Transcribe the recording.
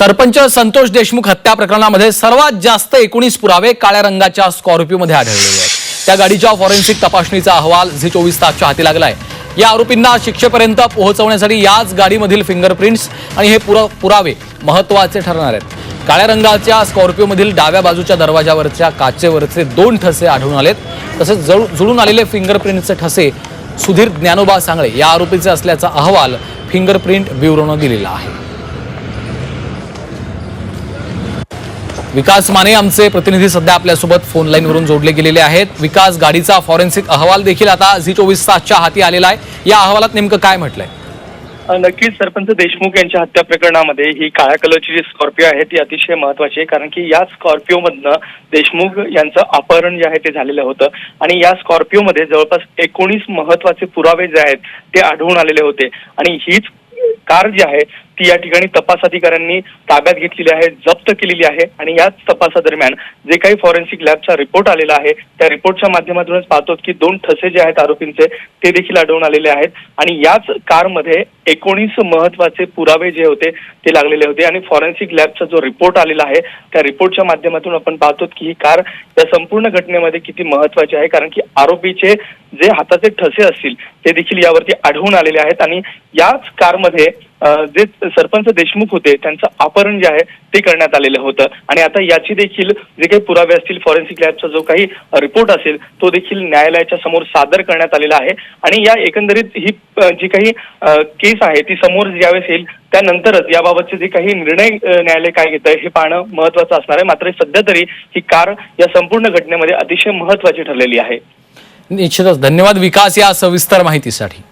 सरपंच संतोष देशमुख हत्या प्रकरणामध्ये सर्वात जास्त एकोणीस पुरावे काळ्या रंगाच्या स्कॉर्पिओमध्ये आढळलेले आहेत. त्या गाडीच्या फॉरेन्सिक तपासणीचा अहवाल झी चोवीस तासच्या हाती लागलाय. या आरोपींना शिक्षेपर्यंत पोहोचवण्यासाठी याच गाडीमधील फिंगरप्रिंट्स आणि हे पुरा पुरावे महत्त्वाचे ठरणार आहेत. काळ्या रंगाच्या स्कॉर्पिओमधील डाव्या बाजूच्या दरवाजावरच्या काचेवरचे दोन ठसे आढळून आलेत. तसेच जळू जुळून आलेले फिंगरप्रिंटचे ठसे सुधीर ज्ञानोबा सांगळे या आरोपीचे असल्याचा अहवाल फिंगरप्रिंट ब्युरोनं दिलेला आहे. विकास माने आमचे प्रतिनिधी सध्या आपल्यासोबत फोन लाईनवरून जोडले गेलेले आहेत. विकास गाडीचा फॉरेन्सिक अहवाल देखील आता झी चोवीस तासच्या हाती आलेला आहे. या अहवालात नेमकं काय म्हटलंय? नक्कीच सरपंच देशमुख यांच्या हत्या प्रकरणामध्ये ही काळ्या कलरची जी स्कॉर्पिओ आहे ती अतिशय महत्वाची आहे. कारण की या स्कॉर्पिओ मधनं देशमुख यांचं अपहरण जे आहे ते झालेलं होतं. आणि या स्कॉर्पिओ मध्ये जवळपास एकोणीस महत्त्वाचे पुरावे जे आहेत ते आढळून आलेले होते. आणि हीच कार जी आहे ती या ठिकाणी तपास अधिकाऱ्यांनी ताब्यात घेतलेली आहे जप्त केलेली आहे आणि याच तपासादरम्यान जे काही फॉरेन्सिक लॅबचा रिपोर्ट आलेला आहे त्या रिपोर्टच्या माध्यमातूनच पाहतो की दोन ठसे जे आहेत आरोपींचे ते देखील आढळून आलेले आहेत. आणि याच कारमध्ये एकोणीस महत्त्वाचे पुरावे जे होते ते लागलेले होते. आणि फॉरेन्सिक लॅबचा जो रिपोर्ट आलेला आहे त्या रिपोर्टच्या माध्यमातून आपण पाहतो की ही कार या संपूर्ण घटनेमध्ये किती महत्वाची आहे. कारण की आरोपीचे जे हाताचे ठसे असतील ते देखील यावरती आढळून आलेले आहेत. आणि याच कारमध्ये जे सरपंच देशमुख होते त्यांचं अपहरण जे आहे ते करण्यात आलेलं होतं. आणि आता याची देखील जे काही पुरावे असतील फॉरेन्सिक लॅबचा जो काही रिपोर्ट असेल तो देखील न्यायालयाच्या समोर सादर करण्यात आलेला आहे. आणि या एकंदरीत ही जी काही केस आहे ती समोर ज्यावेळेस येईल. त्यानंतरच याबाबतचे जे काही निर्णय न्यायालय काय घेत आहे हे पाहणं महत्वाचं असणार आहे. मात्र सध्या तरी ही कार या संपूर्ण घटनेमध्ये अतिशय महत्वाची ठरलेली आहे. निश्चितच. धन्यवाद विकास या सविस्तर माहितीसाठी.